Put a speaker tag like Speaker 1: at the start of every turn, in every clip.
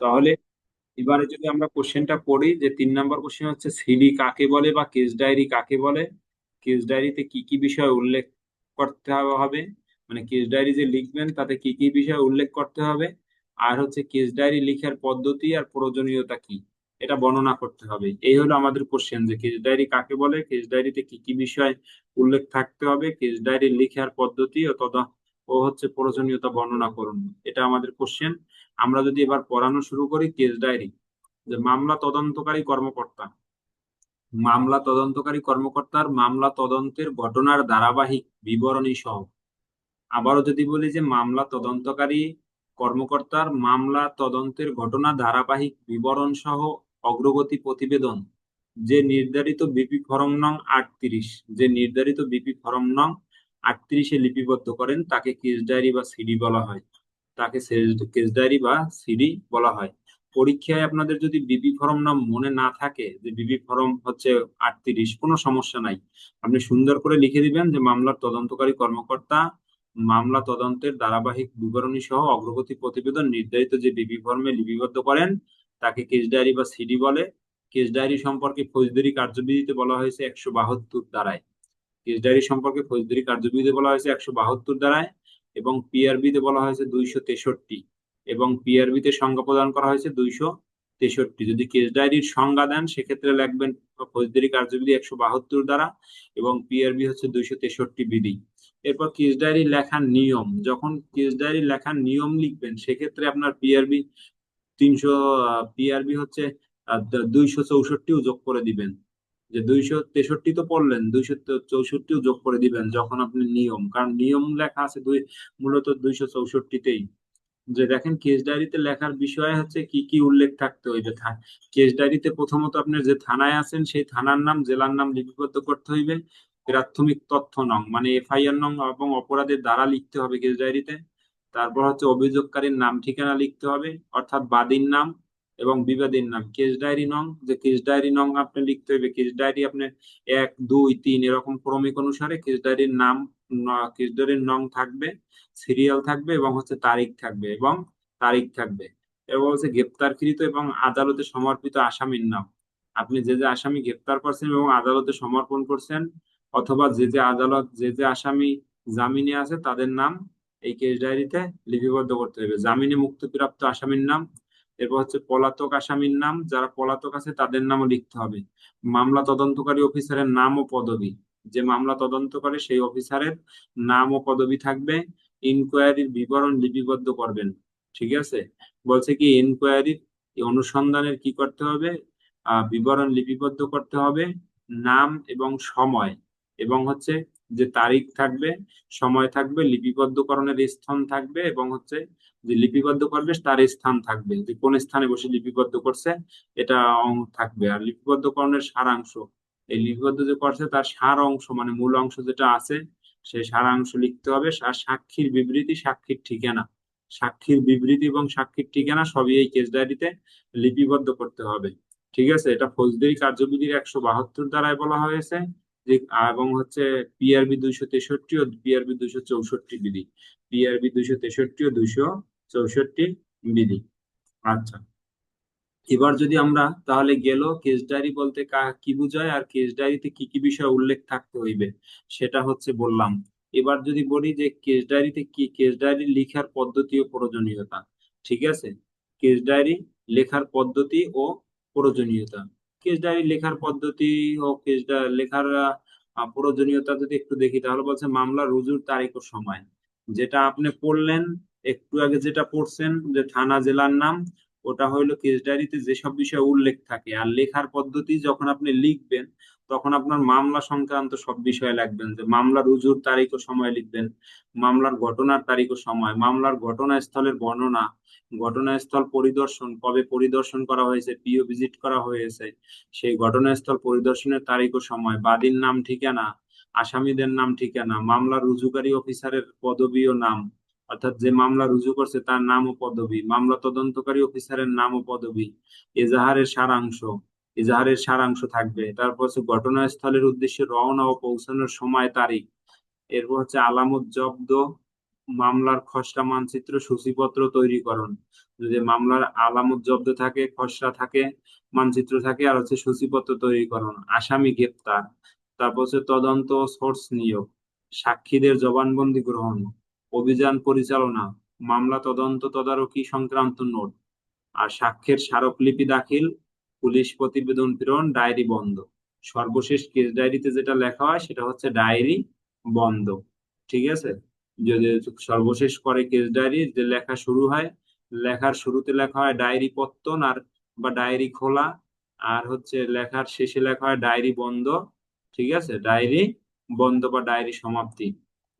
Speaker 1: তাহলে এবারে যদি আমরা কোশ্চেনটা পড়ি যে তিন নম্বর কোশ্চেন হচ্ছে সিডি কাকে বলে বা কেস ডায়েরি কাকে বলে? কেস ডায়েরিতে কি কি বিষয় উল্লেখ করতে হবে মানে কেস ডায়েরি যে লিখবেন তাতে কি কি বিষয় উল্লেখ করতে হবে? আর হচ্ছে কেস ডায়েরি লিখার পদ্ধতি আর প্রয়োজনীয়তা কি? এটা বর্ণনা করতে হবে। এই হলো আমাদের কোশ্চেন যে কেস ডায়েরি কাকে বলে? কেস ডায়েরিতে কি কি বিষয় উল্লেখ থাকতে হবে? কেস ডায়েরি লিখার পদ্ধতি ও তদা ও হচ্ছে প্রয়োজনীয়তা বর্ণনা করুন। এটা আমাদের কোশ্চেন আমরা যদি এবার পড়ানো শুরু করি কেস ডায়েরি যে মামলা তদন্তকারী কর্মকর্তা। মামলা তদন্তকারী কর্মকর্তার মামলা তদন্তের ঘটনার ধারাবাহিক বিবরণী সহ। আবারও যদি বলি যে মামলা তদন্তকারী কর্মকর্তার মামলা তদন্তের ঘটনা ধারাবাহিক বিবরণ সহ অগ্রগতি প্রতিবেদন, যে নির্ধারিত বিপি ফরম নং আটত্রিশ, যে নির্ধারিত বিপি ফরম নং আটত্রিশে লিপিবদ্ধ করেন, তাকে কেস ডায়েরি বা সিডি বলা হয়। তাকে কেস ডায়েরি বা সিডি বলা হয়। পরীক্ষায় আপনাদের যদি বিবি ফর্ম নাম মনে না থাকে, যে বিবি ফর্ম হচ্ছে আটত্রিশ, কোনো সমস্যা নাই। আপনি সুন্দর করে লিখে দিবেন যে মামলার তদন্তকারী কর্মকর্তা, মামলা তদন্তের ধারাবাহিক বিবরণী সহ অগ্রগতি প্রতিবেদন নির্ধারিত যে বিবি ফর্মে লিপিবদ্ধ করেন, তাকে কেস ডায়েরি বা সিডি বলে। কেস ডায়েরি সম্পর্কে ফৌজদারি কার্যবিধিতে বলা হয়েছে একশো বাহাত্তর দ্বারায় কেস ডায়েরি সম্পর্কে ফৌজদারি কার্যবিধিতে বলা হয়েছে একশো বাহাত্তর দ্বারায় এবং পিআরবিতে বলা হয়েছে দুইশো তেষট্টি এবং পিআরবি তে সংজ্ঞা প্রদান করা হয়েছে দুইশো তেষট্টি। যদি কেস ডায়েরির সংজ্ঞা দেন, সেক্ষেত্রে লিখবেন ফৌজদারি কার্যবিধি একশো বাহাত্তর দ্বারা এবং পিআরবি হচ্ছে দুইশো তেষট্টি বিধি। এরপর কেস ডায়েরি লেখার নিয়ম। যখন কেস ডায়েরি লেখার নিয়ম লিখবেন, সেক্ষেত্রে আপনার পিআরবি তিনশো পিআরবি হচ্ছে দুইশো চৌষট্টিও যোগ করে দিবেন। যে দুইশো তেষট্টি তো পড়লেন, দুইশো চৌষট্টিও যোগ করে দিবেন যখন আপনি নিয়ম। কারণ নিয়ম লেখা আছে দুই, মূলত দুইশো চৌষট্টিতেই। যে দেখেন কেস ডায়েরিতে লেখার বিষয় হচ্ছে কি কি উল্লেখ থাকতে হইবে কেস ডায়েরিতে প্রথমত আপনার যে থানায় আছেন, সেই থানার নাম, জেলার নাম লিপিবদ্ধ করতে হইবে। প্রাথমিক তথ্য নং মানে এফআইআর নং এবং অপরাধের দ্বারা লিখতে হবে কেস ডায়েরিতে তারপর হচ্ছে অভিযোগকারীর নাম, ঠিকানা লিখতে হবে। অর্থাৎ বাদীর নাম এবং বিবাদের নাম কেস ডায়েরি নং। যে কেস ডায়েরি নং আপনি লিখতে হবে কেস ডায়েরি আপনি এক, দুই, তিন এরকম ক্রমিক অনুসারে কেস ডায়েরির নাম কেস ডায়েরির নং থাকবে সিরিয়াল থাকবে এবং হচ্ছে তারিখ থাকবে এবং তারিখ থাকবে। এবং হচ্ছে গ্রেপ্তারকৃত এবং আদালতে সমর্পিত আসামির নাম। আপনি যে যে আসামি গ্রেপ্তার করছেন এবং আদালতে সমর্পণ করছেন, অথবা যে যে আদালত, যে যে আসামি জামিনে আছে, তাদের নাম এই কেস ডায়েরিতে লিপিবদ্ধ করতে হবে জামিনে মুক্তিপ্রাপ্ত আসামির নাম এরপর হচ্ছে পলাতক আসামির নাম, যারা পলাতক আছে তাদের নামও লিখতে হবে। মামলা তদন্তকারী অফিসারের নাম ও পদবি। যে মামলা তদন্ত করে সেই অফিসারের নাম ও পদবি থাকবে। ইনকোয়ারির বিবরণ লিপিবদ্ধ করবেন। ঠিক আছে? বলছে কি, ইনকোয়ারির অনুসন্ধানের কি করতে হবে? বিবরণ লিপিবদ্ধ করতে হবে। নাম এবং সময় এবং হচ্ছে যে তারিখ থাকবে, সময় থাকবে, লিপিবদ্ধকরণের স্থান থাকবে এবং হচ্ছে যে লিপিবদ্ধ করবে তার স্থান থাকবে। যে কোন স্থানে বসে লিপিবদ্ধ করছে, এটা থাকবে। আর লিপিবদ্ধকরণের সারাংশ এই লিপিবদ্ধ যে করছে তার সার অংশ মানে মূল অংশ যেটা আছে, সেই সারাংশ লিখতে হবে। আর সাক্ষীর বিবৃতি, সাক্ষীর ঠিকানা। সাক্ষীর বিবৃতি এবং সাক্ষীর ঠিকানা সবই এই কেস ডায়েরিতে লিপিবদ্ধ করতে হবে। ঠিক আছে? এটা ফৌজদারি কার্যবিধির একশো বাহাত্তর দ্বারায় বলা হয়েছে। এবং হচ্ছে পিআরবি দুইশো তেষট্টি ও পিআরবি দুইশো চৌষট্টি বিধি পিআরবি দুইশো তেষট্টি ও দুইশো চৌষট্টি বিধি আচ্ছা। এবার যদি আমরা তাহলে গেল কেস ডায়েরি বলতে কি বুঝায়? আর কেস ডায়েরিতে কি কি বিষয় উল্লেখ থাকতে হইবে? সেটা হচ্ছে বললাম। এবার যদি বলি যে কেস ডায়েরিতে কি কেস ডায়েরি লেখার পদ্ধতি ও প্রয়োজনীয়তা? ঠিক আছে? কেস ডায়েরি লেখার পদ্ধতি ও প্রয়োজনীয়তা। কেস ডায়েরি লেখার পদ্ধতি ও কেস লেখার প্রয়োজনীয়তা যদি একটু দেখি, তাহলে বলছে মামলা রুজুর তারিখ ও সময়। যেটা আপনি পড়লেন, একটু আগে যেটা পড়ছেন, যে থানা জেলার নাম, ওটা হইল কেস ডায়েরিতে যেসব বিষয় উল্লেখ থাকে। আর লেখার পদ্ধতি যখন আপনি লিখবেন তখন আপনার মামলা সংক্রান্ত সব বিষয়ে লিখবেন যে মামলা রুজুর তারিখ ও সময় লিখবেন, মামলার ঘটনার তারিখ ও সময়, মামলার ঘটনাস্থলের বর্ণনা, ঘটনাস্থল পরিদর্শন, কবে পরিদর্শন করা হয়েছে পিও ভিজিট করা হয়েছে, সেই ঘটনাস্থল পরিদর্শনের তারিখ ও সময়, বাদীর নাম ঠিকানা, আসামিদের নাম ঠিকানা মামলা রুজুকারী অফিসারের পদবী ও নাম, অর্থাৎ যে মামলা রুজু করছে তার নাম ও পদবী, মামলা তদন্তকারী অফিসারের নাম ও পদবী, এজাহারের সারাংশ এজাহারের সারাংশ থাকবে। তারপর হচ্ছে ঘটনাস্থলের উদ্দেশ্যে রওনা ও পৌঁছানোর সময় তারিখ। এরপর হচ্ছে আলামত জব্দ, মামলার খসড়া মানচিত্র, সূচিপত্র তৈরিকরণ। যদি মামলার আলামত জব্দ থাকে, খসড়া থাকে, মানচিত্র থাকে, আর হচ্ছে সূচিপত্র তৈরিকরণ, আসামি গ্রেপ্তার। তারপর হচ্ছে তদন্ত সোর্স নিয়োগ, সাক্ষীদের জবানবন্দি গ্রহণ, অভিযান পরিচালনা, মামলা তদন্ত তদারকি সংক্রান্ত নোট, আর সাক্ষ্যের স্মারকলিপি দাখিল পুলিশ প্রতিবেদন প্রেরণ, ডায়েরি বন্ধ। সর্বশেষ কেস ডায়েরিতে যেটা লেখা হয়, সেটা হচ্ছে ডায়েরি বন্ধ। ঠিক আছে? যদি সর্বশেষ করে কেস ডায়েরি যে লেখা শুরু হয়, লেখার শুরুতে লেখা হয় ডায়েরি পত্তন আর, বা ডায়েরি খোলা। আর হচ্ছে লেখার শেষে লেখা হয় ডায়েরি বন্ধ। ঠিক আছে? ডায়েরি বন্ধ বা ডায়েরি সমাপ্তি।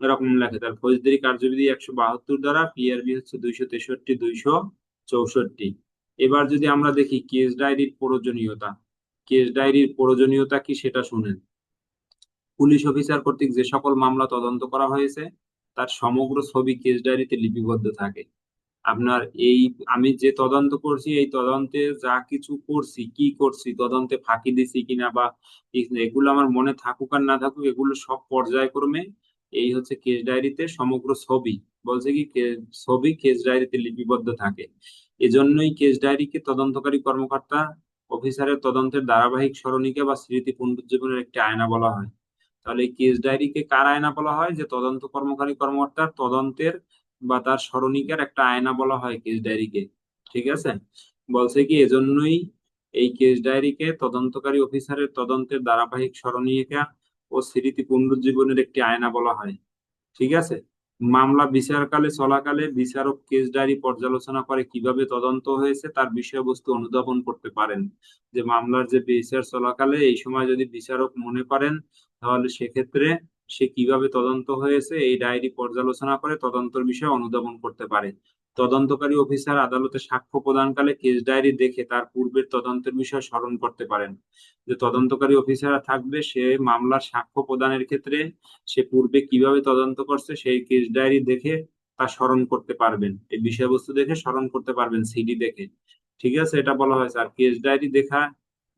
Speaker 1: এরকম লেখে। তার ফৌজদারি কার্যবিধি একশো বাহাত্তর দ্বারা পিআরবি হচ্ছে দুইশো তেষট্টি, দুইশো চৌষট্টি। এবার যদি আমরা দেখি কেস ডায়েরির প্রয়োজনীয়তা কেস ডায়েরির প্রয়োজনীয়তা কি সেটা শুনেন। পুলিশ অফিসার কর্তৃক যে সকল মামলা তদন্ত করা হয়েছে, তার সমগ্র ছবি কেস ডায়েরিতে লিপিবদ্ধ থাকে। আপনার এই, আমি যে তদন্ত করছি, এই তদন্তে যা কিছু করছি, কি করছি, তদন্তে ফাঁকি দিছি কিনা বা এগুলো আমার মনে থাকুক আর না থাকুক, এগুলো সব পর্যায়ক্রমে এই হচ্ছে কেস ডায়েরিতে সমগ্র ছবি, বলছে কি ছবি কেস ডায়েরিতে লিপিবদ্ধ থাকে। এজন্যই কেস ডায়েরিকে তদন্তকারী কর্মকর্তা, অফিসারের তদন্তের ধারাবাহিক স্মরণিকা বা স্মৃতি পুনরুজ্জীবনের একটি আয়না বলা হয়। তাহলে এই কেস ডায়েরিকে কার আয়না বলা হয়? যে তদন্ত কর্মকারী কর্মকর্তার তদন্তের বা তার স্মরণিকার একটা আয়না বলা হয় কেস ডায়েরিকে ঠিক আছে? বলছে কি, এজন্যই এই কেস ডায়েরিকে তদন্তকারী অফিসারের তদন্তের ধারাবাহিক স্মরণিকা ও স্মৃতি পুনরুজ্জীবনের একটি আয়না বলা হয়। ঠিক আছে? মামলা বিচারকালে চলাকালে বিচারক কেস ডায়েরি পর্যালোচনা করে কীভাবে তদন্ত হয়েছে তার বিষয়বস্তু অনুধাবন করতে পারেন। যে মামলার যে বিচার চলাকালে এই সময় যদি বিচারক মনে করেন, তাহলে সেক্ষেত্রে সে কীভাবে তদন্ত হয়েছে এই ডায়েরি পর্যালোচনা করে তদন্তর বিষয়ে অনুধাবন করতে পারে। তদন্তকারী অফিসার আদালতে সাক্ষ্য প্রদানকালে কেস ডায়েরি দেখে তার পূর্বের তদন্তের বিষয় স্মরণ করতে পারেন। যে তদন্তকারী অফিসার থাকবে, সে মামলার সাক্ষ্য প্রদানের ক্ষেত্রে সে পূর্বে কীভাবে তদন্ত করছে, সেই কেস ডায়েরি দেখে তা স্মরণ করতে পারবেন। এই বিষয়বস্তু দেখে স্মরণ করতে পারবেন সিডি দেখে। ঠিক আছে, এটা বলা হয়েছে আর কেস ডায়েরি দেখা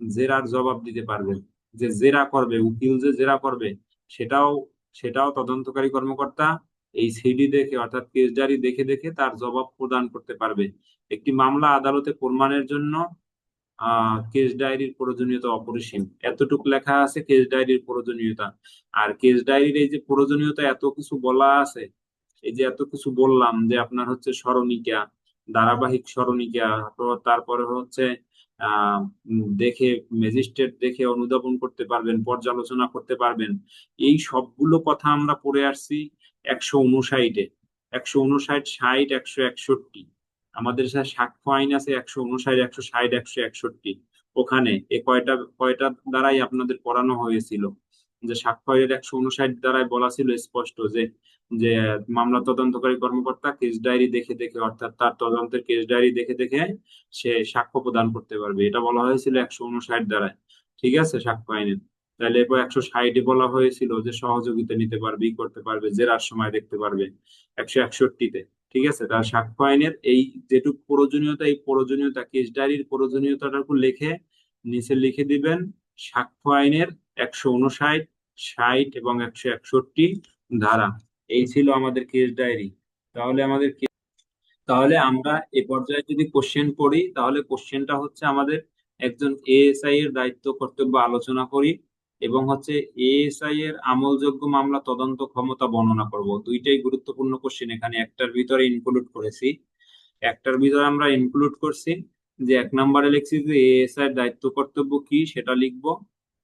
Speaker 1: জেরার জবাব দিতে পারবেন। যে জেরা করবে, উকিল যে জেরা করবে, সেটাও সেটাও তদন্তকারী কর্মকর্তা এই সিডি দেখে, অর্থাৎ কেস ডায়েরি দেখে দেখে তার জবাব প্রদান করতে পারবে। একটি মামলা আদালতে প্রমাণের জন্য কেস ডায়েরির প্রয়োজনীয়তা অপরিসীম। এতটুকু লেখা আছে কেস ডায়েরির প্রয়োজনীয়তা। আর কেস ডায়েরির এই যে প্রয়োজনীয়তা, এত কিছু বলা আছে, এই যে এত কিছু বললাম যে আপনার হচ্ছে স্মরণিকা, ধারাবাহিক স্মরণিকা তারপরে হচ্ছে দেখে ম্যাজিস্ট্রেট দেখে অনুধাবন করতে পারবেন, পর্যালোচনা করতে পারবেন। এই সবগুলো কথা আমরা পড়ে আসছি। একশো উনষাটে একশো উনষাট ষাট, একশো একষট্টি। আমাদের সাক্ষ্য আইন আছে, একশো উনষাট একশো ষাট, একশো একষট্টি। ওখানে এ কয়টা কয়টা দ্বারাই আপনাদের পড়ানো হয়েছিল? যে সাক্ষ্য আইনের একশো উনষাট দ্বারাই বলা ছিল স্পষ্ট যে যে মামলা তদন্তকারী কর্মকর্তা কেস ডায়েরি দেখে দেখে, অর্থাৎ তার তদন্তের কেস ডায়েরি দেখে দেখে সে সাক্ষ্য প্রদান করতে পারবে। এটা বলা হয়েছিল একশো উনষাট দ্বারায় ঠিক আছে সাক্ষ্য আইনের তাহলে একশো ষাটে বলা হয়েছিল যে সহযোগিতা নিতে পারবে, ই করতে পারবে, জেরার সময় দেখতে পারবে একশো একষট্টিতে ঠিক আছে? তার সাক্ষ্য আইনের এই যেটুক প্রয়োজনীয়তা, এই প্রয়োজনীয়তা কেস ডায়েরির প্রয়োজনীয়তাটুকু লিখে নিচে লিখে দিবেন সাক্ষ্য আইনের একশো উনষাট, ষাট এবং একশো একষট্টি ধারা। এই ছিল আমাদের কেস ডায়েরি তাহলে আমাদের তাহলে আমরা এ পর্যায়ে যদি কোশ্চেন পড়ি, তাহলে কোশ্চেনটা হচ্ছে আমাদের একজন এএসআই এর দায়িত্ব, কর্তব্য আলোচনা করি। এবং হচ্ছে এএসআই এর আমলযোগ্য মামলা তদন্ত ক্ষমতা বর্ণনা করব। দুইটাই গুরুত্বপূর্ণ কোশ্চেন এখানে একটার ভিতরে ইনক্লুড করেছি। একটার ভিতরে আমরা ইনক্লুড করছি যে এক নম্বরে লিখছি যে এএসআই এর দায়িত্ব কর্তব্য কি, সেটা লিখব।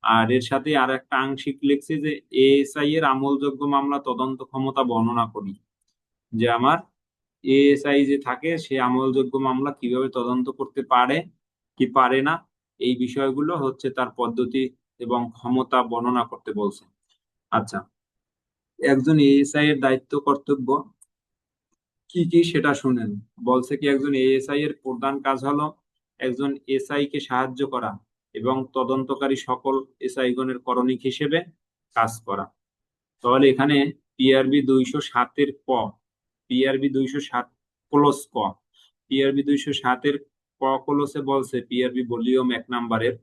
Speaker 1: আর এর সাথে আর একটা আংশিক লিখছি যে এএসআই এর আমলযোগ্য মামলা তদন্ত ক্ষমতা বর্ণনা করি। যে আমার এএসআই যে থাকে, সে আমলযোগ্য মামলা কীভাবে তদন্ত করতে পারে, কি পারে না, এই বিষয়গুলো হচ্ছে তার পদ্ধতি এবং ক্ষমতা বর্ণনা করতে বলছে। আচ্ছা একজন এএসআই এর দায়িত্ব কর্তব্য কি কি সেটা শুনেন। বলছে কি, একজন এএসআই এর প্রধান কাজ হলো একজন এসআই কে সাহায্য করা এবং তদন্তকারী সকল এসআই গণের করণিক হিসেবে কাজ করা। তাহলে এখানে পিআরবি দুইশো সাতের ক পিআরবি দুইশো সাত ক্লোস ক। পিআরবি দুইশো সাতের ক ক্লোসে বলছে পিআরবি ভলিউম এক নাম্বারের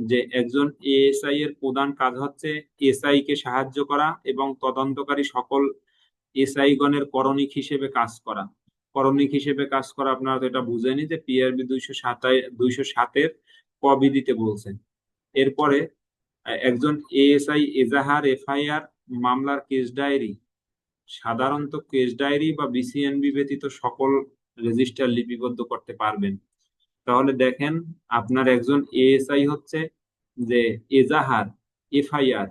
Speaker 1: যে একজন এএসআই এর প্রধান কাজ হচ্ছে এসআই কে সাহায্য করা এবং তদন্তকারী সকল এসআই গণের করণিক হিসেবে কাজ করা। করণিক হিসেবে কাজ করা আপনারা তো এটা বুঝেনি যে পিআরবি দুইশো সাতাই দুইশো সাতের ক বিধিতে বলছেন। এরপরে একজন এএসআই এজাহার এফআইআর মামলার কেস ডায়েরি সাধারণত কেস ডায়েরি বা বিসিএনবি ব্যতীত সকল রেজিস্টার লিপিবদ্ধ করতে পারবেন। তাহলে দেখেন আপনার একজন এএসআই হচ্ছে যে এজাহার এফআইআর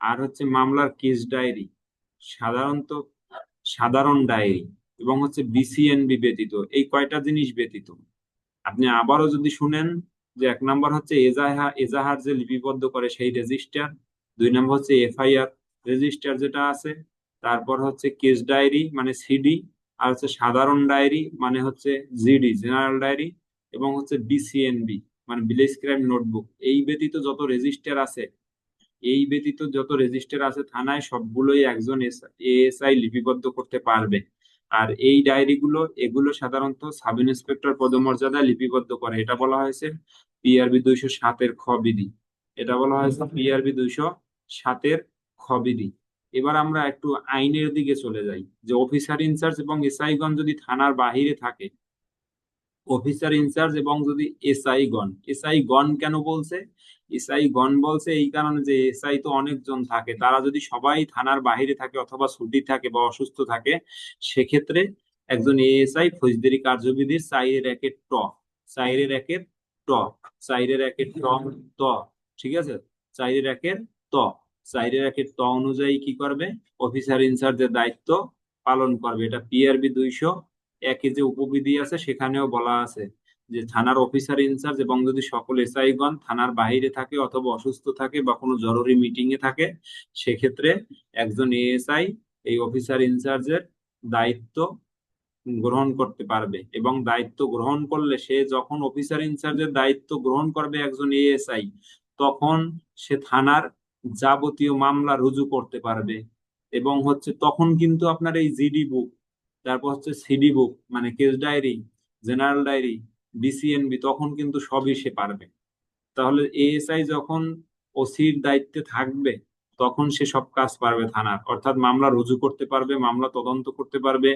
Speaker 1: আর হচ্ছে মামলার কেস ডায়েরি সাধারণত সাধারণ ডায়েরি এবং হচ্ছে বিসিএনবি ব্যতীত, এই কয়টা জিনিস ব্যতীত। আপনি আবারও যদি শুনেন যে এক নাম্বার হচ্ছে এজাহা, এজাহার যে লিপিবদ্ধ করে সেই রেজিস্টার দুই নম্বর হচ্ছে এফআইআর রেজিস্টার যেটা আছে, তারপর হচ্ছে কেস ডায়েরি মানে সিডি আর হচ্ছে সাধারণ ডায়েরি মানে হচ্ছে জিডি জেনারেল ডায়েরি এবং হচ্ছে বিসিএনবি মানে ভিলেজ ক্রাইম নোটবুক এই ব্যতীত যত রেজিস্টার আছে, এই ব্যতীত যত রেজিস্টার আছে থানায় সবগুলোই একজন এএসআই লিপিবদ্ধ করতে পারবে। আর এই ডায়েরিগুলো, এগুলো সাধারণত সাব ইন্সপেক্টর পদমর্যাদায় লিপিবদ্ধ করে। এটা বলা হয়েছে পিআরবি দুইশো সাতের খ বিধি। এটা বলা হয়েছে পিআরবি দুইশো সাতের খ বিধি। এবার আমরা একটু আইনের দিকে চলে যাই। যে অফিসার ইনচার্জ এবং এসআইগণ যদি থানার বাহিরে থাকে অফিসার ইনচার্জ এবং যদি এসআই গণ। এসআই গণ কেন বলছে? এসআই গণ বলছে এই কারণে যে এসআই তো অনেকজন থাকে। তারা যদি সবাই থানার বাইরে থাকে অথবা ছুটি থাকে বা অসুস্থ থাকে, সেক্ষেত্রে একজন এএসআই ফৌজদারি কার্যবিধির চাইরের একের ট। চাইরের একের ট। চাইরের একের ট ত। ঠিক আছে? চাইরের একের ত। চাইরের একের ত অনুযায়ী কি করবে? অফিসার ইনচার্জের দায়িত্ব পালন করবে। এটা পিআরবি দুইশো একে যে উপবিধি আছে, সেখানেও বলা আছে যে থানার অফিসার ইনচার্জ এবং যদি সকল এসআইগণ থানার বাইরে থাকে অথবা অসুস্থ থাকে বা কোনো জরুরি মিটিং এ থাকে, সেক্ষেত্রে একজন এএসআই এই অফিসার ইনচার্জের দায়িত্ব গ্রহণ করতে পারবে এবং দায়িত্ব গ্রহণ করলে সে যখন অফিসার ইনচার্জের দায়িত্ব গ্রহণ করবে একজন এএসআই তখন সে থানার যাবতীয় মামলা রুজু করতে পারবে এবং হচ্ছে তখন কিন্তু আপনার এই জিডি বুক তারপর হচ্ছে সিডি বুক মানে case diary general diary BCNB তখন কিন্তু সবই সে পারবে। তাহলে এএসআই যখন ওসির দায়িত্বে থাকবে, তখন সে সব কাজ পারবে থানার। অর্থাৎ মামলা রুজু করতে পারবে, মামলা তদন্ত করতে পারবে,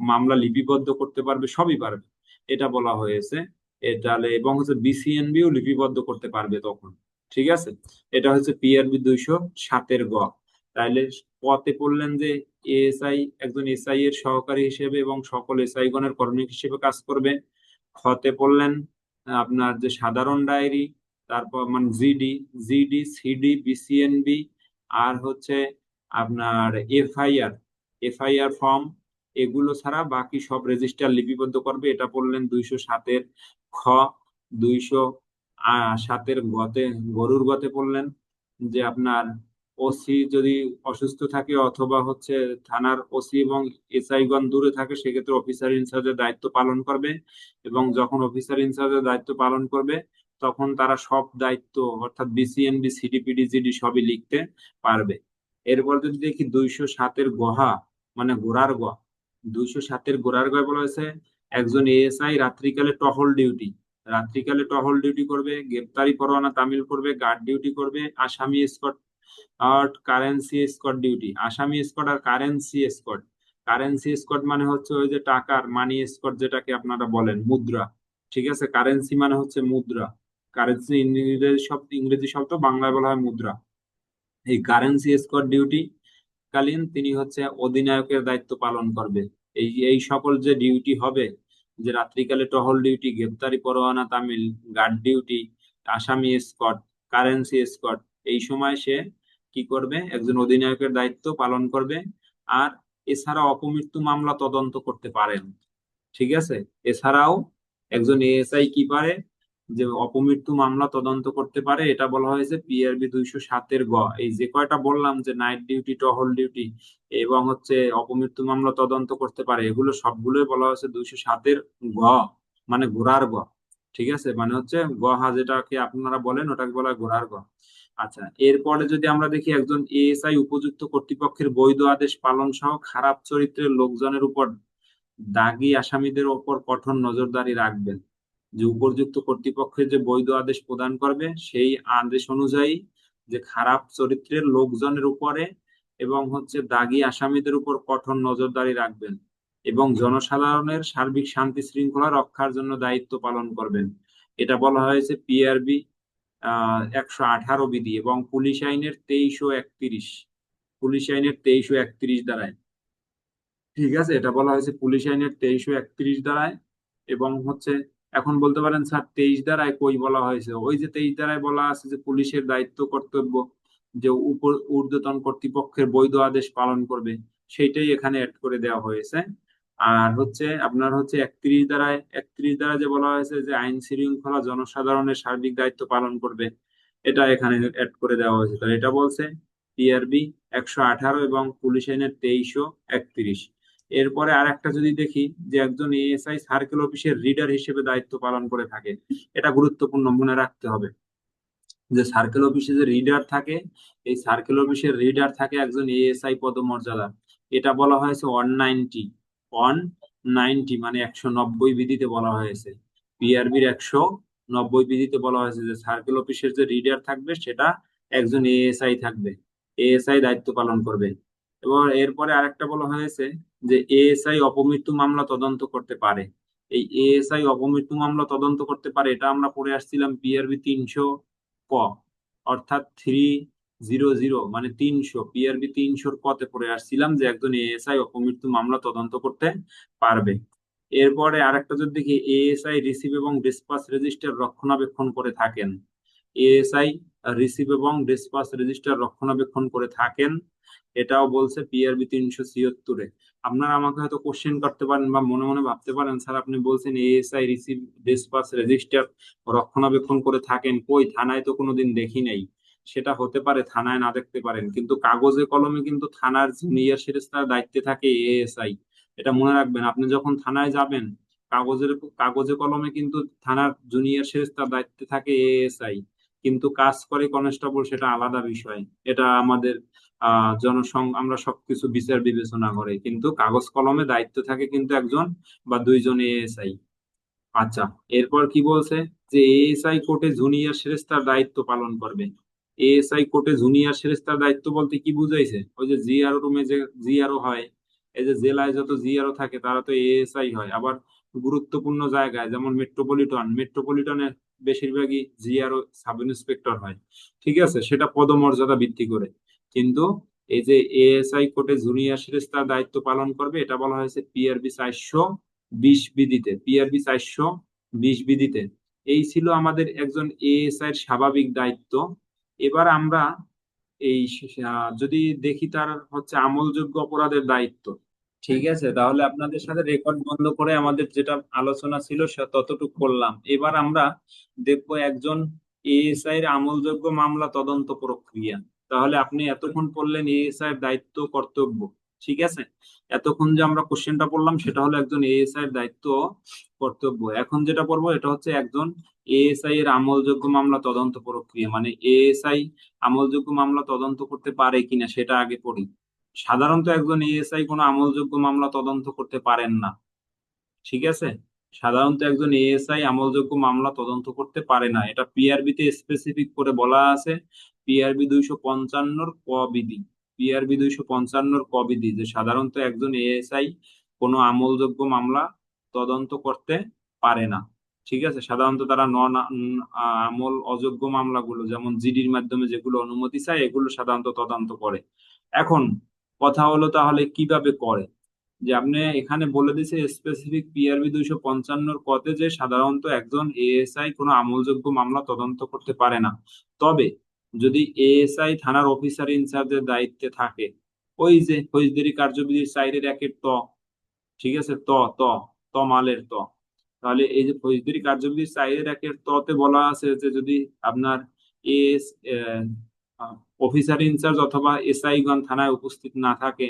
Speaker 1: মামলা লিপিবদ্ধ করতে পারবে, সবই পারবে। এটা বলা হয়েছে। এটা এবং হচ্ছে বিসিএনবিও লিপিবদ্ধ করতে পারবে তখন। ঠিক আছে? এটা হচ্ছে পিআরবি দুইশো সাতের গ। তাইলে পথে পড়লেন যে এএসআই একজন এসআই এর সহকারী হিসেবে এবং সকল এসআই গণের কর্মী হিসেবে কাজ করবে। খতে পড়লেন আপনার যে সাধারণ ডায়েরি, তারপর মানে জিডি জিডি, সিডি, বিসিএনবি আর হচ্ছে আপনার এফআইআর এফআইআর ফর্ম, এগুলো ছাড়া বাকি সব রেজিস্টার লিপিবদ্ধ করবে। এটা পড়লেন দুইশো সাতের খ, দুইশো সাতের গতে, গরুর গতে পড়লেন যে আপনার ওসি যদি অসুস্থ থাকে অথবা হচ্ছে থানার ওসি এবং এসআই গণ দূরে থাকে, সেক্ষেত্রে অফিসার ইনচার্জের দায়িত্ব পালন করবে এবং যখন অফিসার ইনচার্জের দায়িত্ব পালন করবে, তখন তারা সব দায়িত্ব অর্থাৎ বিসিএনবি সিডিপিডি জিডি সবই লিখতে পারবে। এরপর যদি দেখি দুইশো সাতের গহা মানে গোড়ার গ দুইশো সাতের গোড়ার গয় বলা হয়েছে, একজন এএসআই রাত্রিকালে টহল ডিউটি রাত্রিকালে টহল ডিউটি করবে, গ্রেপ্তারি পরোয়ানা তামিল করবে গার্ড ডিউটি করবে, আসামি স্কট আর কারেন্সি স্কট ডিউটি আসামি স্কট আর কারেন্সি স্কট কারেন্সি স্কট মানে হচ্ছে ওই যে টাকার মানি স্কট যেটাকে আপনারা বলেন, মুদ্রা। ঠিক আছে? কারেন্সি মানে হচ্ছে মুদ্রা। কারেন্সি ইংরেজি শব্দ ইংরেজি শব্দ বাংলায় বলা হয় মুদ্রা। এই কারেন্সি স্কট ডিউটি কালীন তিনি হচ্ছে অধিনায়কের দায়িত্ব পালন করবে। এই এই সকল যে ডিউটি হবে, যে রাত্রিকালে টহল ডিউটি গ্রেপ্তারি পরোয়ানা তামিল গার্ড ডিউটি আসামি স্কট কারেন্সি স্কট এই সময় সে কি করবে? একজন অধিনায়কের দায়িত্ব পালন করবে। আর এছাড়া অপমৃত্যু মামলা তদন্ত করতে পারেন। ঠিক আছে? এছাড়াও একজন এএসআই কি পারে? যে অপমৃত্যু মামলা তদন্ত করতে পারে, এটা বলা হয়েছে পিআরবি দুইশো সাতের গ। এই যে কয়টা বললাম যে নাইট ডিউটি, টহল ডিউটি এবং হচ্ছে অপমৃত্যু মামলা তদন্ত করতে পারে, এগুলো সবগুলোই বলা হয়েছে দুইশো সাতের গ মানে ঘোড়ার গ। ঠিক আছে? মানে হচ্ছে গহা যেটাকে আপনারা বলেন, ওটাকে বলা হয় ঘোড়ার গ। আচ্ছা এরপরে যদি আমরা দেখি একজন এএসআই উপযুক্ত কর্তৃপক্ষের বৈধ আদেশ পালন সহ খারাপ চরিত্রের লোকজনের উপর দাগি আসামিদের ওপর কঠোর নজরদারি রাখবেন। যে উপযুক্ত কর্তৃপক্ষের যে বৈধ আদেশ প্রদান করবে, সেই আদেশ অনুযায়ী যে খারাপ চরিত্রের লোকজনের উপরে এবং হচ্ছে দাগি আসামিদের উপর কঠোর নজরদারি রাখবেন এবং জনসাধারণের সার্বিক শান্তি শৃঙ্খলা রক্ষার জন্য দায়িত্ব পালন করবেন। এটা বলা হয়েছে পিআরবি একশো আঠারো বিধি এবং পুলিশ আইনের তেইশ একত্রিশ, পুলিশ আইনের তেইশ একত্রিশ দ্বারায়। ঠিক আছে? এটা বলা হয়েছে পুলিশ আইনের তেইশ একত্রিশ দ্বারায় এবং হচ্ছে, এখন বলতে পারেন, স্যার, তেইশ দ্বারায় কই বলা হয়েছে? ওই যে তেইশ দ্বারায় বলা আছে যে পুলিশের দায়িত্ব, কর্তব্য যে উপর ঊর্ধ্বতন কর্তৃপক্ষের বৈধ আদেশ পালন করবে, সেইটাই এখানে অ্যাড করে দেওয়া হয়েছে। আর হচ্ছে আপনার হচ্ছে একত্রিশ দ্বারা একত্রিশ দ্বারা যে বলা হয়েছে যে আইন শৃঙ্খলা জনসাধারণের সার্বিক দায়িত্ব পালন করবে, এটা এখানে অ্যাড করে দেওয়া হয়েছে। তাহলে এটা বলছে টিআরবি একশো আঠারো এবং পুলিশ আইনের তেইশশো একত্রিশ। এরপরে আর একটা যদি দেখি যে একজন এএসআই সার্কেল অফিসের রিডার হিসেবে দায়িত্ব পালন করে থাকে, এটা গুরুত্বপূর্ণ মনে রাখতে হবে। যে সার্কেল অফিসে যে রিডার থাকে, এই সার্কেল অফিসের রিডার থাকে একজন এএসআই পদমর্যাদা। এটা বলা হয়েছে ওয়ান নাইনটি ওয়ান নাইনটি মানে একশো নব্বই বিধিতে বলা হয়েছে। পিআরবির একশো নব্বই বিধিতে বলা হয়েছে যে সার্কেল অফিসের যে রিডার থাকবে, সেটা একজন এএসআই থাকবে। এএসআই দায়িত্ব পালন করবে। এবং এরপরে আরেকটা বলা হয়েছে যে এএসআই অপমৃত্যু মামলা তদন্ত করতে পারে। এই এএসআই অপমৃত্যু মামলা তদন্ত করতে পারে, এটা আমরা পড়ে আসছিলাম পিআরবি তিনশো ক, অর্থাৎ থ্রি জিরো জিরো মানে তিনশো, পিআরবি তিনশোর কতে পড়ে আসছিলাম যে একজন এএসআই অপমৃত্যু মামলা তদন্ত করতে পারবে। এরপরে আরেকটা যদি দেখি, এএসআই রিসিভ এবং ডিসপাস রেজিস্টার রক্ষণাবেক্ষণ করে থাকেন। এএসআই রিসিভ এবং ডিসপাস রেজিস্টার রক্ষণাবেক্ষণ করে থাকেন। এটাও বলছে পিআরবি তিনশো ছিয়াত্তরে। আপনারা আমাকে হয়তো কোশ্চেন করতে পারেন বা মনে মনে ভাবতে পারেন, স্যার, আপনি বলছেন এএসআই রিসিভ, ডিসপাস রেজিস্টার রক্ষণাবেক্ষণ করে থাকেন। কই? থানায় তো কোনোদিন দেখি নাই। সেটা হতে পারে, থানায় না দেখতে পারেন। কিন্তু কাগজে কলমে কিন্তু থানার জুনিয়র সেরেস্তার দায়িত্বে থাকে এএসআই। এটা মনে রাখবেন, আপনি যখন থানায় যাবেন, কাগজের কাগজে কলমে কিন্তু থানার জুনিয়র সেরেস্তার দায়িত্বে থাকে এএসআই। কিন্তু কাজ করে কনস্টেবল সেটা আলাদা বিষয়। এটা আমাদের জনসং, আমরা সবকিছু বিচার বিবেচনা করে। কিন্তু কাগজ কলমে দায়িত্ব থাকে কিন্তু একজন বা দুইজন এএসআই। আচ্ছা এরপর কি বলছে? যে এএসআই কোর্টে জুনিয়র সেরেস্তার দায়িত্ব পালন করবে। এএসআই কোর্টে জুনিয়র সেরেস্তার দায়িত্ব বলতে কি বুঝাইছে? ওই যে জিআরও রুমে যে জিআরও হয়, এই যে জেলায় যত জিআরও থাকে তারা তো এএসআই হয়। আবার গুরুত্বপূর্ণ জায়গায় যেমন মেট্রোপলিটন মেট্রোপলিটনে বেশিরভাগই জিআরও সাব ইন্সপেক্টর হয়। ঠিক আছে? সেটা পদমর্যাদা ভিত্তি করে। কিন্তু এই যে এএসআই কোর্টে জুনিয়র সেরেস্তার দায়িত্ব পালন করবে, এটা বলা হয়েছে পিআরবি চারশো বিশ বিধিতে। পিআরবি চারশো বিশ বিধিতে। এই ছিল আমাদের একজন এএসআই এর স্বাভাবিক দায়িত্ব। এবার আমরা এই যদি দেখি তার হচ্ছে আমলযোগ্য অপরাধের দায়িত্ব, ঠিক আছে? তাহলে আপনাদের সাথে রেকর্ড বন্ধ করে আমাদের যেটা আলোচনা ছিল সে ততটুকু করলাম। এবার আমরা দেখব একজন এএসআই এর আমলযোগ্য মামলা তদন্ত প্রক্রিয়া। তাহলে আপনি এতক্ষণ পড়লেন এএসআই এর দায়িত্ব, কর্তব্য। ঠিক আছে? এতক্ষণ যে আমরা কোশ্চেনটা পড়লাম, সেটা হলো একজন এএসআই এর দায়িত্ব কর্তব্য। এখন যেটা পড়ব, এটা হচ্ছে একজন এএসআই এর আমলযোগ্য মামলা তদন্ত প্রক্রিয়া। মানে এএসআই আমলযোগ্য মামলা তদন্ত করতে পারে কিনা, সেটা আগে পড়ি। সাধারণত একজন এএসআই কোনো আমলযোগ্য মামলা তদন্ত করতে পারেন না। ঠিক আছে? সাধারণত একজন এএসআই আমলযোগ্য মামলা তদন্ত করতে পারে না। এটা পিআরবি তে স্পেসিফিক করে বলা আছে। পিআরবি দুইশো পঞ্চান্নর ক বিধি। পিআরবি দুইশো পঞ্চান্নর ক বিধি যে সাধারণত একজন এএসআই কোনো আমলযোগ্য মামলা তদন্ত করতে পারে না। ঠিক আছে? সাধারণত তারা নন আমল অযোগ্য মামলাগুলো, যেমন জিডির মাধ্যমে যেগুলো অনুমতি চায়, এগুলো সাধারণত তদন্ত করে। এখন কথা হলো তাহলে কীভাবে করে? যে আপনি এখানে বলে দিছে স্পেসিফিক পিআরবি দুইশো পঞ্চান্নর কতে যে সাধারণত একজন এএসআই কোনো আমলযোগ্য মামলা তদন্ত করতে পারে না। তবে যদি এএসআই থানার অফিসার ইনচার্জের দায়িত্বে থাকে, ওই যে ফৌজদারি কার্যবিধির সাইডের একের ত, ঠিক আছে? ত ত ত মালের ত। তাহলে এই যে ফৌজদারি কার্যবিধির সাইডের একের ততে বলা আছে যে যদি আপনার এস অফিসার ইনচার্জ অথবা এসআই গণ থানায় উপস্থিত না থাকে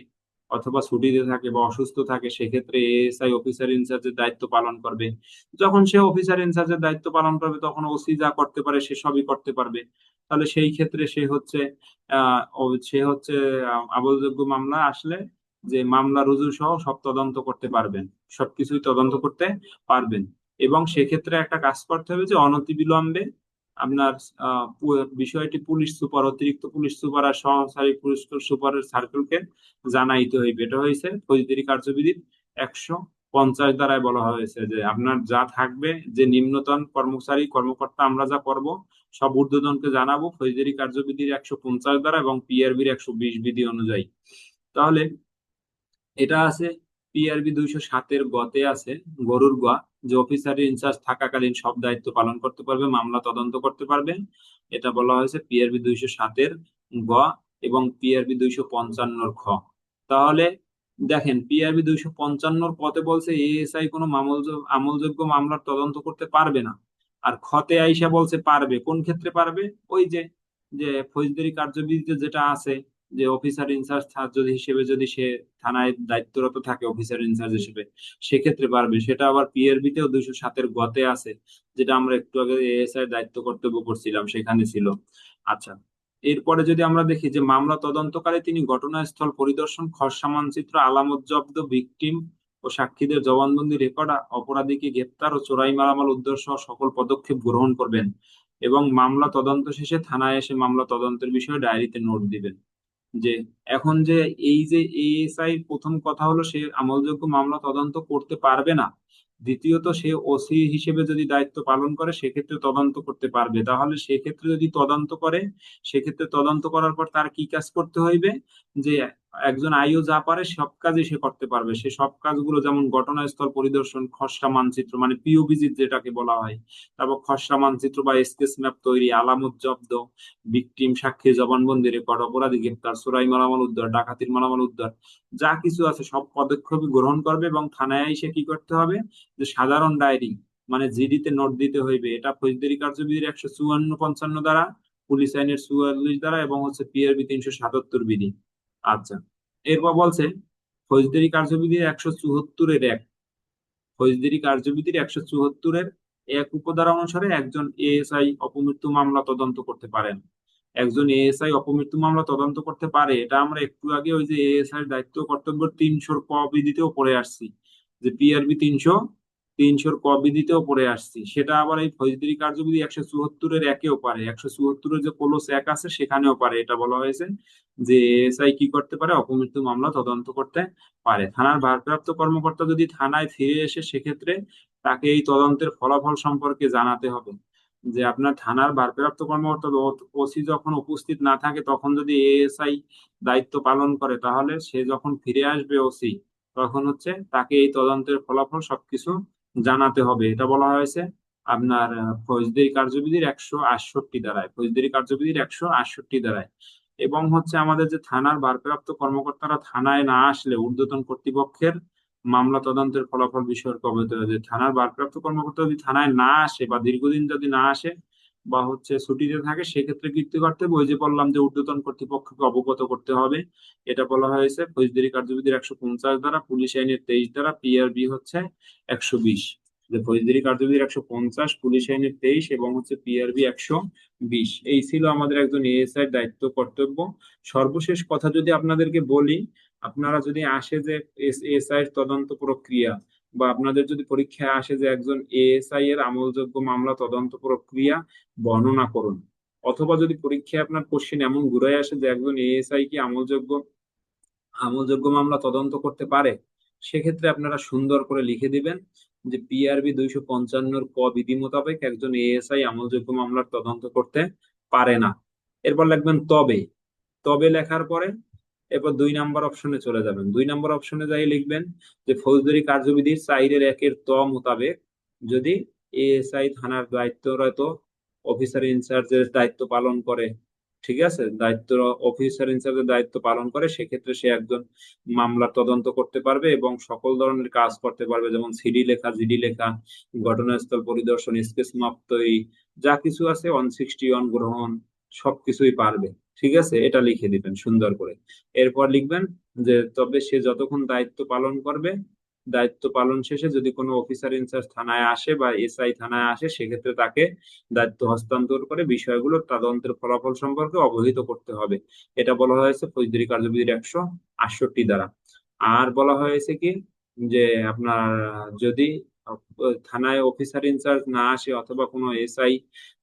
Speaker 1: অথবা ছুটিতে থাকে বা অসুস্থ থাকে, সেক্ষেত্রে এএসআই অফিসার ইনচার্জের দায়িত্ব পালন করবে। যখন সে অফিসার ইনচার্জের দায়িত্ব পালন করবে, তখন ওসি যা করতে পারে, সে সবই করতে পারবে। তাহলে সেই ক্ষেত্রে সে হচ্ছে সে হচ্ছে আবলযোগ্য মামলা আসলে যে মামলা রুজু সহ সব তদন্ত করতে পারবেন, সবকিছুই তদন্ত করতে পারবেন। এবং সেক্ষেত্রে একটা কাজ করতে হবে যে অনতিবিলম্বে আপনার বিষয়টি পুলিশ সুপার, অতিরিক্ত পুলিশ সুপার আর সহকারী পুলিশ সুপারের সার্কেলকে জানাইতে হইবে। এটা হয়েছে ফৌজদারি কার্যবিধির একশো পঞ্চাশ দ্বারায় বলা হয়েছে যে আপনার যা থাকবে, যে নিম্নতন কর্মচারী, কর্মকর্তা আমরা যা করব সব ঊর্ধ্বতনকে জানাব ফৌজদারি কার্যবিধির একশো পঞ্চাশ দ্বারা এবং পিআরবির একশো বিশ বিধি অনুযায়ী। তাহলে এটা আছে, পিআরবি দুইশো সাতের গতে আছে, গরুর গোয়া, যে অফিসারের ইনচার্জ থাকাকালীন সব দায়িত্ব পালন করতে পারবে, মামলা তদন্ত করতে পারবে। এটা বলা হয়েছে পিআরবি দুইশো সাতের গ এবং পিআরবি দুইশো পঞ্চান্নর খ। তাহলে দেখেন, পিআরবি দুইশো পঞ্চান্নর পথে বলছে, এএসআই কোনো আমলযোগ্য মামলার তদন্ত করতে পারবে না। আর খতে আইসা বলছে পারবে। কোন ক্ষেত্রে পারবে? ওই যে যে ফৌজদারি কার্যবিধিতে যেটা আছে, যে অফিসার ইনচার্জ যদি হিসেবে যদি সে থানায় দায়িত্বরত থাকে অফিসার ইনচার্জ হিসেবে, সেক্ষেত্রে পারবে। সেটা আবার পিআরবি তেও দুইশো সাতের গতে আছে, যেটা আমরা একটু আগে এএসআই দায়িত্ব কর্তব্য করছিলাম, সেখানে ছিল। আচ্ছা এরপরে যদি আমরা দেখি যে মামলা তদন্তকালে তিনি ঘটনাস্থল পরিদর্শন খসড়া মানচিত্র আলামত জব্দ ভিকটিম ও সাক্ষীদের জবানবন্দি রেকর্ড অপরাধীকে গ্রেপ্তার ও চোরাই মালামাল উদ্দেশ্য সকল পদক্ষেপ গ্রহণ করবেন এবং মামলা তদন্ত শেষে থানায় এসে মামলা তদন্তের বিষয়ে ডায়েরিতে নোট দিবেন। যে এখন যে এই যে এএসআই প্রথম কথা হলো সে আমলযোগ্য মামলা তদন্ত করতে পারবে না, দ্বিতীয়ত সে ওসি হিসেবে যদি দায়িত্ব পালন করে সেক্ষেত্রে তদন্ত করতে পারবে। তাহলে সেক্ষেত্রে যদি তদন্ত করে, সেক্ষেত্রে তদন্ত করার পর তার কি কাজ করতে হইবে? যে একজন আইও যা পারে সব কাজই সে করতে পারবে। সে সব কাজগুলো যেমন ঘটনাস্থল পরিদর্শন, খসড়া মানচিত্র মানে পিও ভিজিট যেটাকে বলা হয়, তারপর খসড়া মানচিত্র বা স্কেচ ম্যাপ তৈরি, আলামত জব্দ ভিকটিম সাক্ষী, জবানবন্দি রেকর্ড অপরাধী গ্রেপ্তার চোরাই মালামাল উদ্ধার, ডাকাতির মালামাল উদ্ধার, যা কিছু আছে সব পদক্ষেপ গ্রহণ করবে এবং থানায় এসে কি করতে হবে? যে সাধারণ ডায়েরি মানে জিডিতে নোট দিতে হইবে। এটা ফৌজদারি কার্যবিধির একশো চুয়ান্ন পঞ্চান্ন দ্বারা, পুলিশ আইনের চুয়াল্লিশ দ্বারা এবং হচ্ছে পিআরবি তিনশো সাতাত্তর বিধি আচ্ছা। এরপর বলছে, ফৌজদারি কার্যবিধির একশো চুয়াত্তরের এক। ফৌজদারি কার্যবিধির একশো চুয়াত্তরের এক উপধারা অনুসারে একজন এএসআই অপমৃত্যু মামলা তদন্ত করতে পারেন। একজন এএসআই অপমৃত্যু মামলা তদন্ত করতে পারে, এটা আমরা একটু আগে ওই যে এএসআই দায়িত্ব কর্তব্য তিনশোর ক বিধিতেও পড়ে আসছি। যে পিআরবি তিনশো তিনশোর ক বিধিতেও পড়ে আসছি। সেটা আবার এই ফৌজদারি কার্যবিধি একশো চুয়াত্তরের একেও পারে। একশো চুয়াত্তরের যে কোলোস এক আছে, সেখানেও পারে। এটা বলা হয়েছে যে এএসআই কি করতে পারে? অপমৃত্যু মামলা তদন্ত করতে পারে। থানার ভারপ্রাপ্ত কর্মকর্তা যদি থানায় ফিরে এসে সেক্ষেত্রে তাকে এই তদন্তের ফলাফল সম্পর্কে জানাতে হবে। যে আপনার থানার ভারপ্রাপ্ত কর্মকর্তা ওসি যখন উপস্থিত না থাকে, তখন যদি এএসআই দায়িত্ব পালন করে, তাহলে সে যখন ফিরে আসবে ওসি, তখন হচ্ছে তাকে এই তদন্তের ফলাফল সবকিছু জানাতে হবে। এটা বলা হয়েছে আপনার ফৌজদারি কার্যবিধির একশো আটষট্টি দ্বারায় ফৌজদারি কার্যবিধির একশো আটষট্টি দ্বারায় এবং হচ্ছে আমাদের যে থানার ভারপ্রাপ্ত কর্মকর্তারা থানায় না আসলে ঊর্ধ্বতন কর্তৃপক্ষের মামলা তদন্তের ফলাফল বিষয়ক অবহিত থানার ভারপ্রাপ্ত কর্মকর্তা যদি থানায় না আসে বা দীর্ঘদিন যদি না আসে বা হচ্ছে ছুটিতে থাকে, সেক্ষেত্রে কীর্তি করতে ওই যে বললাম যে ঊর্ধ্বতন কর্তৃপক্ষকে অবগত করতে হবে, এটা বলা হয়েছে ফৌজদারি কার্যবিধির একশো পঞ্চাশ দ্বারা, পুলিশ আইনের তেইশ দ্বারা পিআরবি হচ্ছে একশো বিশ। যে ফৌজদারি কার্যবিধির একশো পঞ্চাশ, পুলিশ আইনের তেইশ এবং হচ্ছে পিআরবি একশো বিশ। এই ছিল আমাদের একজন এএসআই দায়িত্ব, কর্তব্য। সর্বশেষ কথা যদি আপনাদেরকে বলি, আপনারা যদি আসে যে এস এসআই তদন্ত প্রক্রিয়া বা আপনাদের যদি পরীক্ষায় আসে যে একজন এএসআই এর আমলযোগ্য মামলা তদন্ত প্রক্রিয়া বর্ণনা করুন। অথবা যদি পরীক্ষায় আপনার কোশ্চেন এমন ঘুরে আসে যে একজন এএসআই কি আমলযোগ্য আমলযোগ্য মামলা তদন্ত করতে পারে, সেক্ষেত্রে আপনারা সুন্দর করে লিখে দিবেন যে পিআরবি দুইশো পঞ্চান্নর ক বিধি মোতাবেক একজন এএসআই আমলযোগ্য মামলার তদন্ত করতে পারে না। এরপর লিখবেন তবে। তবে লেখার পরে এরপর দুই নাম্বার অপশনে চলে যাবেন। দুই নাম্বার অপশনে যাই লিখবেন যে, ফৌজদারি কার্যবিধির চাইরের একের ত মোতাবেক যদি এএসআই থানার দায়িত্বরত অফিসার ইনচার্জের দায়িত্ব পালন করে, ঠিক আছে? দায়িত্ব অফিসার ইনচার্জের দায়িত্ব পালন করে, সেক্ষেত্রে সে একজন মামলার তদন্ত করতে পারবে এবং সকল ধরনের কাজ করতে পারবে, যেমন সিডি লেখা জিডি লেখা, ঘটনাস্থল পরিদর্শন স্কেচ মাপ তৈরি যা কিছু আছে ওয়ান সিক্সটি ওয়ান গ্রহণ সবকিছুই পারবে। ঠিক আছে? এটা লিখে দিবেন, সুন্দর করে। এরপর লিখবেন যে, তবে সে যতক্ষণ দায়িত্ব পালন করবে, দায়িত্ব পালন শেষে যদি কোনো অফিসার ইনচার্জ থানায় আসে বা এসআই থানায় আসে, সেক্ষেত্রে তাকে দায়িত্ব হস্তান্তর করে বিষয়গুলো তদন্তের ফলাফল সম্পর্কে অবহিত করতে হবে। এটা বলা হয়েছে ফৌজদারি কার্যবিধির একশো আটষট্টি দ্বারা। আর বলা হয়েছে কি? যে, আপনার যদি থানায় অফিসার ইনচার্জ না আসে অথবা কোনো এসআই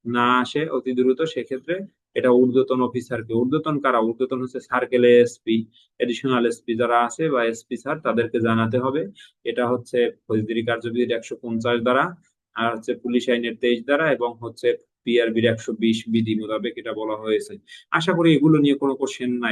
Speaker 1: না আসে অতি দ্রুত, সেক্ষেত্রে এটা ঊর্ধ্বতন অফিসারকে ঊর্ধ্বতন কারা? ঊর্ধ্বতন হচ্ছে সার্কেল এসপি এডিশনাল এসপি যারা আছে বা এসপি স্যার তাদেরকে জানাতে হবে। এটা হচ্ছে ফৌজদারি কার্যবিধির একশো পঞ্চাশ দ্বারা, আর হচ্ছে পুলিশ আইনের তেইশ দ্বারা, এবং হচ্ছে পিআরবির একশো বিশ বিধি মোতাবেক এটা বলা হয়েছে। আশা করি এগুলো নিয়ে কোনো কোশ্চেন নাই।